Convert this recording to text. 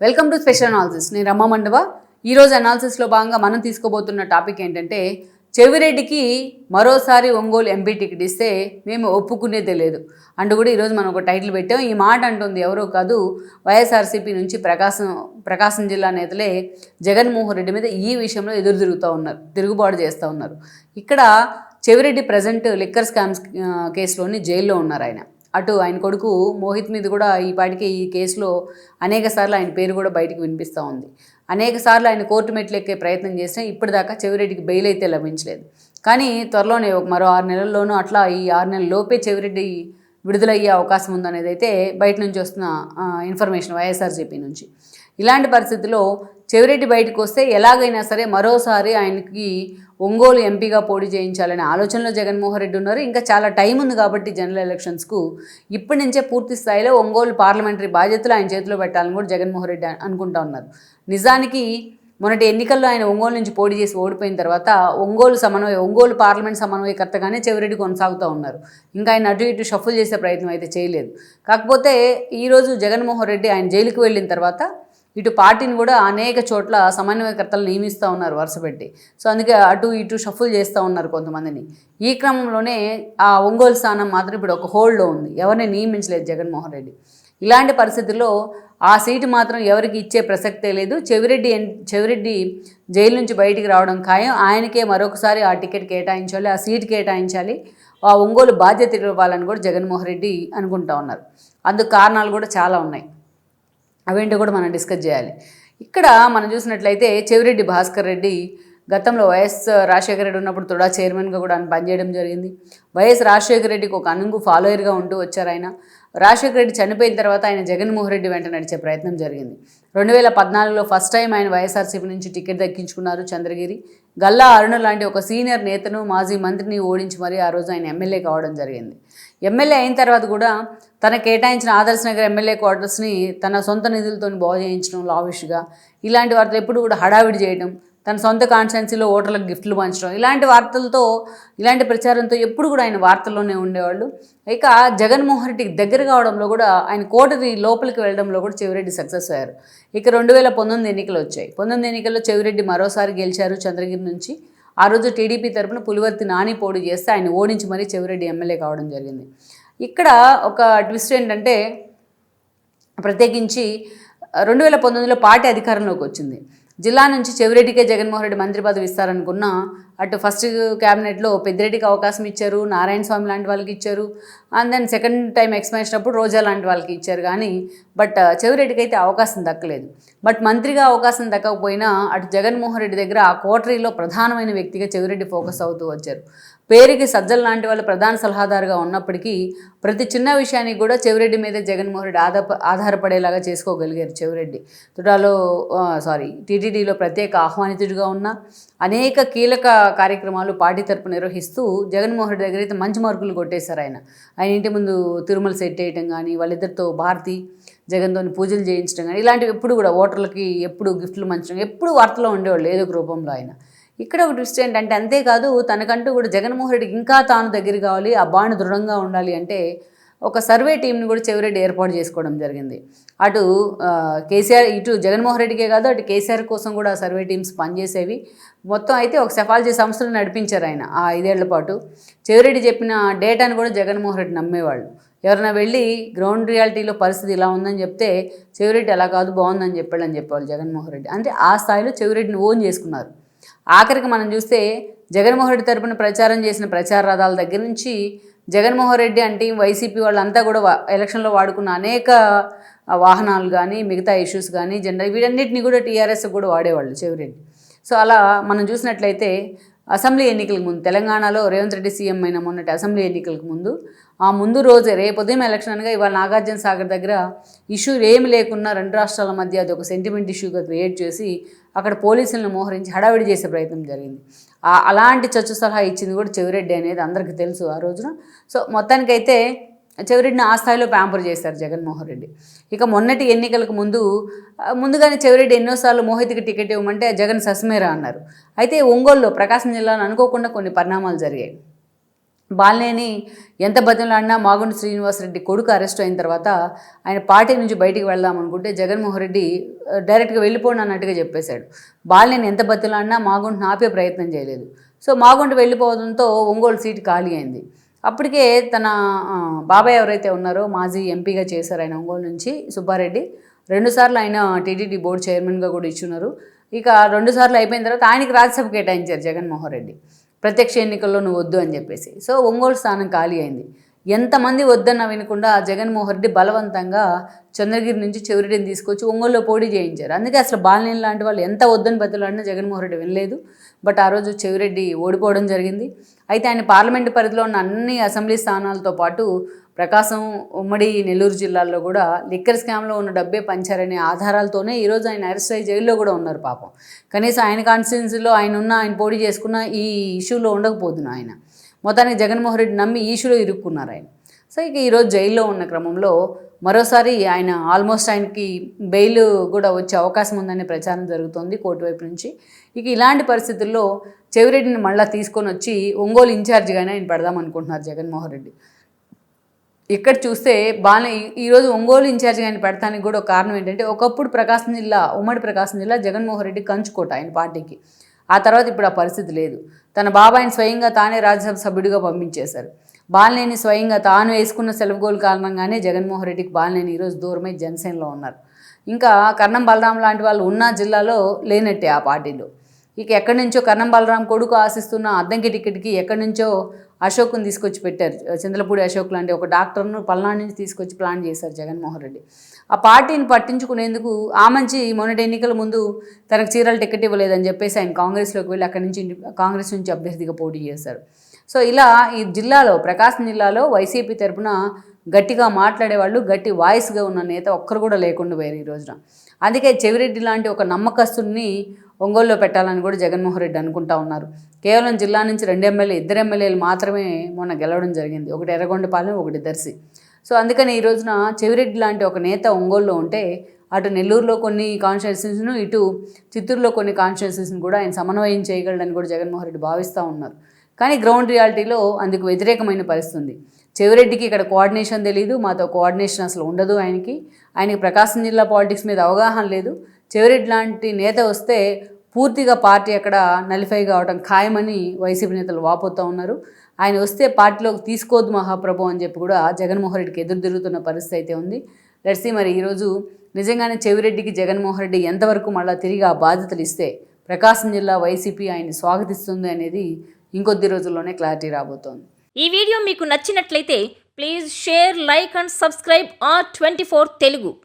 Welcome to special analysis నేను రమ్మ మండవ. ఈరోజు అనాలిసిస్లో భాగంగా మనం తీసుకోబోతున్న టాపిక్ ఏంటంటే చెవిరెడ్డికి మరోసారి ఒంగోలు ఎంపీ టికెట్ ఇస్తే మేము ఒప్పుకునేదే లేదు. అంటూ కూడా ఈరోజు మనం ఒక టైటిల్ పెట్టాం. ఈ మాట అంటుంది ఎవరో కాదు వైఎస్ఆర్సీపీ నుంచి ప్రకాశం ప్రకాశం జిల్లా నేతలే జగన్మోహన్ రెడ్డి మీద ఈ విషయంలో ఎదురు తిరుగుతూ ఉన్నారు తిరుగుబాటు చేస్తూ ఉన్నారు. ఇక్కడ చెవిరెడ్డి ప్రజెంట్ లిక్కర్ స్కామ్స్ కేసులోని జైల్లో ఉన్నారు ఆయన. అటు ఆయన కొడుకు మోహిత్ మీద కూడా ఈ పాటికి ఈ కేసులో అనేక సార్లు ఆయన పేరు కూడా బయటకు వినిపిస్తూ ఉంది. అనేక సార్లు ఆయన కోర్టు మెట్లు ఎక్కే ప్రయత్నం చేసినా ఇప్పటిదాకా చెవిరెడ్డికి బెయిల్ అయితే లభించలేదు. కానీ త్వరలోనే ఒక మరో ఆరు నెలల్లోనూ అట్లా ఈ ఆరు నెలల లోపే చెవిరెడ్డి విడుదలయ్యే అవకాశం ఉందనేది అయితే బయట నుంచి వస్తున్న ఇన్ఫర్మేషన్ వైఎస్ఆర్జీపీ నుంచి. ఇలాంటి పరిస్థితుల్లో చెవిరెడ్డి బయటకు వస్తే ఎలాగైనా సరే మరోసారి ఆయనకి ఒంగోలు ఎంపీగా పోటీ చేయించాలనే ఆలోచనలో జగన్మోహన్ రెడ్డి ఉన్నారు. ఇంకా చాలా టైం ఉంది కాబట్టి జనరల్ ఎలక్షన్స్కు ఇప్పటి నుంచే పూర్తి స్థాయిలో ఒంగోలు పార్లమెంటరీ బాధ్యతలు ఆయన చేతిలో పెట్టాలని కూడా జగన్మోహన్ రెడ్డి అనుకుంటా ఉన్నారు. నిజానికి మొన్నటి ఎన్నికల్లో ఆయన ఒంగోలు నుంచి పోటీ చేసి ఓడిపోయిన తర్వాత ఒంగోలు సమన్వయ ఒంగోలు పార్లమెంట్ సమన్వయకర్తగానే చెవిరెడ్డి కొనసాగుతూ ఉన్నారు. ఇంకా ఆయన అటు ఇటు షఫుల్ చేసే ప్రయత్నం అయితే చేయలేదు. కాకపోతే ఈరోజు జగన్మోహన్ రెడ్డి ఆయన జైలుకి వెళ్ళిన తర్వాత ఇటు పార్టీని కూడా అనేక చోట్ల సమన్వయకర్తలు నియమిస్తూ ఉన్నారు వరుసపెట్టి సో అందుకే అటు ఇటు షఫుల్ చేస్తూ ఉన్నారు కొంతమందిని. ఈ క్రమంలోనే ఆ ఒంగోలు స్థానం మాత్రం ఇప్పుడు ఒక హోల్డ్లో ఉంది. ఎవరిని నియమించలేదు జగన్మోహన్ రెడ్డి. ఇలాంటి పరిస్థితుల్లో ఆ సీటు మాత్రం ఎవరికి ఇచ్చే ప్రసక్తే లేదు. చెవిరెడ్డి చెవిరెడ్డి జైలు నుంచి బయటికి రావడం ఖాయం. ఆయనకే మరొకసారి ఆ టికెట్ కేటాయించాలి ఆ సీట్ కేటాయించాలి. ఆ ఒంగోలు బాధ్యత ఇవ్వాలని కూడా జగన్మోహన్ రెడ్డి అనుకుంటా ఉన్నారు. అందుకు కారణాలు కూడా చాలా ఉన్నాయి. అవేంటో కూడా మనం డిస్కస్ చేయాలి. ఇక్కడ మనం చూసినట్లయితే చెవిరెడ్డి భాస్కర్ రెడ్డి గతంలో వైఎస్ రాజశేఖర రెడ్డి ఉన్నప్పుడు తుడా చైర్మన్గా కూడా ఆయన పనిచేయడం జరిగింది. వైఎస్ రాజశేఖర రెడ్డికి ఒక అనుంగు ఫాలోయర్గా ఉంటూ వచ్చారు ఆయన. రాజశేఖర రెడ్డి చనిపోయిన తర్వాత ఆయన జగన్మోహన్ రెడ్డి వెంట నడిచే ప్రయత్నం జరిగింది. రెండు వేల పద్నాలుగులో ఫస్ట్ టైం ఆయన వైఎస్ఆర్సీపీ నుంచి టికెట్ దక్కించుకున్నారు చంద్రగిరి. గల్లా అరుణ లాంటి ఒక సీనియర్ నేతను మాజీ మంత్రిని ఓడించి మరీ ఆ రోజు ఆయన ఎమ్మెల్యే కావడం జరిగింది. ఎమ్మెల్యే అయిన తర్వాత కూడా తన కేటాయించిన ఆదర్శ నగర్ ఎమ్మెల్యే క్వార్టర్స్ని తన సొంత నిధులతో బాగు చేయించడం లావిష్గా. ఇలాంటి వార్తలు ఎప్పుడు కూడా హడావిడి చేయడం తన సొంత కాన్స్టిట్యున్సీలో ఓటర్లకు గిఫ్ట్లు పంచడం ఇలాంటి వార్తలతో ఇలాంటి ప్రచారంతో ఎప్పుడు కూడా ఆయన వార్తల్లోనే ఉండేవాళ్ళు. ఇక జగన్మోహన్ రెడ్డికి దగ్గర కావడంలో కూడా ఆయన కోటరి లోపలికి వెళ్ళడంలో కూడా చెవిరెడ్డి సక్సెస్ అయ్యారు. ఇక రెండు వేల పంతొమ్మిది ఎన్నికలు వచ్చాయి. పంతొమ్మిది ఎన్నికల్లో చెవిరెడ్డి మరోసారి గెలిచారు చంద్రగిరి నుంచి. ఆ రోజు టీడీపీ తరపున పులివర్తి నాని పోటీ చేస్తే ఆయన ఓడించి మరీ చెవిరెడ్డి ఎమ్మెల్యే కావడం జరిగింది. ఇక్కడ ఒక ట్విస్ట్ ఏంటంటే ప్రత్యేకించి రెండు వేల పంతొమ్మిదిలో పార్టీ అధికారంలోకి వచ్చింది. జిల్లా నుంచి చెవిరెడ్డికే జగన్మోహన్ రెడ్డి మంత్రి పదవి ఇస్తారనుకున్న అటు ఫస్ట్ క్యాబినెట్లో పెద్దిరెడ్డికి అవకాశం ఇచ్చారు నారాయణ స్వామి లాంటి వాళ్ళకి ఇచ్చారు and then second time expansion చేసినప్పుడు రోజా లాంటి వాళ్ళకి ఇచ్చారు కానీ బట్ చెవిరెడ్డికి అయితే అవకాశం దక్కలేదు. బట్ మంత్రిగా అవకాశం దక్కకపోయినా అటు జగన్మోహన్ రెడ్డి దగ్గర ఆ కోటరీలో ప్రధానమైన వ్యక్తిగా చెవిరెడ్డి ఫోకస్ అవుతూ వచ్చారు. పేరుకి సజ్జల లాంటి వాళ్ళు ప్రధాన సలహాదారుగా ఉన్నప్పటికీ ప్రతి చిన్న విషయానికి కూడా చెవిరెడ్డి మీద జగన్మోహన్ రెడ్డి ఆధార ఆధారపడేలాగా చేసుకోగలిగారు చెవిరెడ్డి. తుడాలో సారీ టీటీడీలో ప్రత్యేక ఆహ్వానితుడిగా ఉన్న అనేక కీలక కార్యక్రమాలు పార్టీ తరపు నిర్వహిస్తూ జగన్మోహన్ రెడ్డి దగ్గర అయితే మంచి మార్కులు కొట్టేశారు ఆయన. ఆయన ఇంటి ముందు తిరుమల సెట్ చేయటం కానీ వాళ్ళిద్దరితో భారతి జగన్తో పూజలు చేయించడం కానీ ఇలాంటివి ఎప్పుడు కూడా ఓటర్లకి ఎప్పుడు గిఫ్ట్లు మంచడం ఎప్పుడు వార్తలో ఉండేవాళ్ళు ఏదో ఒక రూపంలో ఆయన. ఇక్కడ ఒక ట్విస్ట్ ఏంటంటే అంతేకాదు తనకంటూ కూడా జగన్మోహన్ రెడ్డికి ఇంకా తాను దగ్గర కావాలి ఆ బాండ్ దృఢంగా ఉండాలి అంటే ఒక సర్వే టీంని కూడా చెవిరెడ్డి ఏర్పాటు చేసుకోవడం జరిగింది. అటు కేసీఆర్ ఇటు జగన్మోహన్ రెడ్డికే కాదు అటు కేసీఆర్ కోసం కూడా సర్వే టీమ్స్ పనిచేసేవి. మొత్తం అయితే ఒక సెఫాలజీ సంస్థలు నడిపించారు ఆయన ఆ ఐదేళ్ళ పాటు. చెవిరెడ్డి చెప్పిన డేటాను కూడా జగన్మోహన్ రెడ్డి నమ్మేవాళ్ళు. ఎవరైనా వెళ్ళి గ్రౌండ్ రియాలిటీలో పరిస్థితి ఇలా ఉందని చెప్తే చెవిరెడ్డి అలా కాదు బాగుందని చెప్పాడని చెప్పేవాళ్ళు జగన్మోహన్ రెడ్డి. అంటే ఆ స్థాయిలో చెవిరెడ్డిని ఓన్ చేసుకున్నారు. ఆఖరికి మనం చూస్తే జగన్మోహన్ రెడ్డి తరపున ప్రచారం చేసిన ప్రచార రథాల దగ్గర నుంచి జగన్మోహన్ రెడ్డి అంటే వైసీపీ వాళ్ళంతా కూడా ఎలక్షన్లో వాడుకున్న అనేక వాహనాలు కానీ మిగతా ఇష్యూస్ కానీ జెండా వీటన్నిటిని కూడా టీఆర్ఎస్ కూడా వాడేవాళ్ళు చెవిరెడ్డి. సో అలా మనం చూసినట్లయితే అసెంబ్లీ ఎన్నికలకు ముందు తెలంగాణలో రేవంత్ రెడ్డి సీఎం అయిన మొన్నటి అసెంబ్లీ ఎన్నికలకు ముందు ఆ ముందు రోజే రేపు ఉదయం ఎలక్షన్ అనగా ఇవాళ నాగార్జున సాగర్ దగ్గర ఇష్యూ ఏమి లేకున్నా రెండు రాష్ట్రాల మధ్య అది ఒక సెంటిమెంట్ ఇష్యూగా క్రియేట్ చేసి అక్కడ పోలీసులను మోహరించి హడావిడి చేసే ప్రయత్నం జరిగింది. అలాంటి చచ్చు సలహా ఇచ్చింది కూడా చెవిరెడ్డి అనేది అందరికీ తెలుసు ఆ రోజున. సో మొత్తానికైతే చెవిరెడ్డిని ఆ స్థాయిలో ప్యాంపర్ చేశారు జగన్మోహన్ రెడ్డి. ఇక మొన్నటి ఎన్నికలకు ముందు ముందుగానే చెవిరెడ్డి ఎన్నోసార్లు మోహిత్కి టికెట్ ఇవ్వమంటే జగన్ సస్మేరా అన్నారు. అయితే ఒంగోలులో ప్రకాశం జిల్లాను అనుకోకుండా కొన్ని పరిణామాలు జరిగాయి. బాలినేని ఎంత బతిమలాడినా మాగుంటి శ్రీనివాసరెడ్డి కొడుకు అరెస్ట్ అయిన తర్వాత ఆయన పార్టీ నుంచి బయటికి వెళ్దాం అనుకుంటే జగన్మోహన్ రెడ్డి డైరెక్ట్గా వెళ్ళిపోండి అన్నట్టుగా చెప్పేశాడు. బాలినేని ఎంత బతిమలాడినా మాగుంటిని ఆపే ప్రయత్నం చేయలేదు. సో మాగుండు వెళ్ళిపోవడంతో ఒంగోలు సీటు ఖాళీ అయింది. అప్పటికే తన బాబాయ్ ఎవరైతే ఉన్నారో మాజీ ఎంపీగా చేశారు ఆయన ఒంగోలు నుంచి సుబ్బారెడ్డి రెండుసార్లు ఆయన టీటీడీ బోర్డు చైర్మన్గా కూడా ఇచ్చున్నారు. ఇక రెండుసార్లు అయిపోయిన తర్వాత ఆయనకి రాజ్యసభ కేటాయించారు జగన్మోహన్ రెడ్డి. ప్రత్యక్ష ఎన్నికల్లో నువ్వు వద్దు అని చెప్పేసి. సో ఒంగోలు స్థానం ఖాళీ అయింది. ఎంతమంది వద్దన్న వినకుండా జగన్మోహన్ రెడ్డి బలవంతంగా చంద్రగిరి నుంచి చెవిరెడ్డిని తీసుకొచ్చి ఒంగోలులో పోటీ చేయించారు. అందుకే అసలు బాలినేని లాంటి వాళ్ళు ఎంత వద్దని బతులాడినా జగన్మోహన్ రెడ్డి వినలేదు. బట్ ఆ రోజు చెవిరెడ్డి ఓడిపోవడం జరిగింది. అయితే ఆయన పార్లమెంటు పరిధిలో ఉన్న అన్ని అసెంబ్లీ స్థానాలతో పాటు ప్రకాశం ఉమ్మడి నెల్లూరు జిల్లాల్లో కూడా లిక్కర్ స్కామ్లో ఉన్న డబ్బే పంచారనే ఆధారాలతోనే ఈరోజు ఆయన అరెస్ట్ అయ్యి జైల్లో కూడా ఉన్నారు పాపం. కనీసం ఆయన కాన్స్టిట్యున్సీలో ఆయన ఉన్న ఆయన పోటీ చేసుకున్న ఈ ఇష్యూలో ఉండకపోతున్నా ఆయన. మొత్తానికి జగన్మోహన్ రెడ్డి నమ్మి ఈ ఇరుక్కున్నారు ఆయన. సో ఇక ఈరోజు జైల్లో ఉన్న క్రమంలో మరోసారి ఆయన ఆల్మోస్ట్ ఆయనకి బెయిల్ కూడా వచ్చే అవకాశం ఉందనే ప్రచారం జరుగుతోంది కోర్టు వైపు నుంచి. ఇక ఇలాంటి పరిస్థితుల్లో చెవిరెడ్డిని మళ్ళీ తీసుకొని వచ్చి ఒంగోలు ఇన్ఛార్జిగానే ఆయన పెడదాం అనుకుంటున్నారు జగన్మోహన్ రెడ్డి. ఇక్కడ చూస్తే బాగా ఈరోజు ఒంగోలు ఇన్ఛార్జిగా ఆయన పెడతానికి కూడా కారణం ఏంటంటే ఒకప్పుడు ప్రకాశం జిల్లా ఉమ్మడి ప్రకాశం జిల్లా జగన్మోహన్ రెడ్డి కంచుకోట ఆయన పార్టీకి. ఆ తర్వాత ఇప్పుడు ఆ పరిస్థితి లేదు. తన బాబాయిని స్వయంగా తానే రాజ్యసభ సభ్యుడిగా పంపించేశారు. బాలినేని స్వయంగా తాను వేసుకున్న సెలవుగోలు కారణంగానే జగన్మోహన్ రెడ్డికి బాలినేని ఈరోజు దూరమై జనసేనలో ఉన్నారు. ఇంకా కర్ణం బలరాం లాంటి వాళ్ళు ఉన్న జిల్లాలో లేనట్టే ఆ పార్టీలో. ఇక ఎక్కడి నుంచో కర్ణం బలరాం కొడుకు ఆశిస్తున్న అద్దంకి టికెట్కి ఎక్కడి నుంచో అశోక్ని తీసుకొచ్చి పెట్టారు. చంద్రపూడి అశోక్ లాంటి ఒక డాక్టర్ను పల్నాడు నుంచి తీసుకొచ్చి ప్లాన్ చేశారు జగన్మోహన్ రెడ్డి. ఆ పార్టీని పట్టించుకునేందుకు ఆ మంచి మొన్నటి ఎన్నికల ముందు తనకు చీరలు టికెట్ ఇవ్వలేదని చెప్పేసి ఆయన కాంగ్రెస్లోకి వెళ్ళి అక్కడి నుంచి కాంగ్రెస్ నుంచి అభ్యర్థిగా పోటీ చేశారు. సో ఇలా ఈ జిల్లాలో ప్రకాశం జిల్లాలో వైసీపీ తరపున గట్టిగా మాట్లాడేవాళ్ళు గట్టి వాయిస్గా ఉన్న నేత ఒక్కరు కూడా లేకుండా పోయారు ఈ రోజున. అందుకే చెవిరెడ్డి లాంటి ఒక నమ్మకస్తుని ఒంగోలులో పెట్టాలని కూడా జగన్మోహన్ రెడ్డి అనుకుంటా ఉన్నారు. కేవలం జిల్లా నుంచి రెండు ఎమ్మెల్యే ఇద్దరు ఎమ్మెల్యేలు మాత్రమే మొన్న గెలవడం జరిగింది. ఒకటి ఎర్రగొండపాలెం ఒకటి దర్శి. సో అందుకని ఈ రోజున చెవిరెడ్డి లాంటి ఒక నేత ఒంగోలులో ఉంటే అటు నెల్లూరులో కొన్ని కాన్స్టిట్యున్సీస్ను ఇటు చిత్తూరులో కొన్ని కాన్స్టిట్యున్సీస్ని కూడా ఆయన సమన్వయం చేయగలడని కూడా జగన్మోహన్ రెడ్డి భావిస్తూ ఉన్నారు. కానీ గ్రౌండ్ రియాలిటీలో అందుకు వ్యతిరేకమైన పరిస్థితి ఉంది చెవిరెడ్డికి ఇక్కడ కోఆర్డినేషన్ తెలియదు మాతో కోఆర్డినేషన్ అసలు ఉండదు ఆయనకి. ఆయనకి ప్రకాశం జిల్లా పాలిటిక్స్ మీద అవగాహన లేదు. చెవిరెడ్డి లాంటి నేత వస్తే పూర్తిగా పార్టీ అక్కడ నలిఫై కావడం ఖాయమని వైసీపీ నేతలు వాపోతూ ఉన్నారు. ఆయన వస్తే పార్టీలోకి తీసుకోవద్దు మహాప్రభు అని చెప్పి కూడా జగన్మోహన్ రెడ్డికి ఎదురు తిరుగుతున్న పరిస్థితి అయితే ఉంది. లెట్సీ మరి ఈరోజు నిజంగానే చెవిరెడ్డికి జగన్మోహన్ రెడ్డి ఎంతవరకు మళ్ళీ తిరిగి ఆ బాధ్యతలు ఇస్తే ప్రకాశం జిల్లా వైసీపీ ఆయన్ని స్వాగతిస్తుంది అనేది ఇంకొద్ది రోజుల్లోనే క్లారిటీ రాబోతోంది. ఈ వీడియో మీకు నచ్చినట్లయితే please share like and subscribe R twenty four Telugu.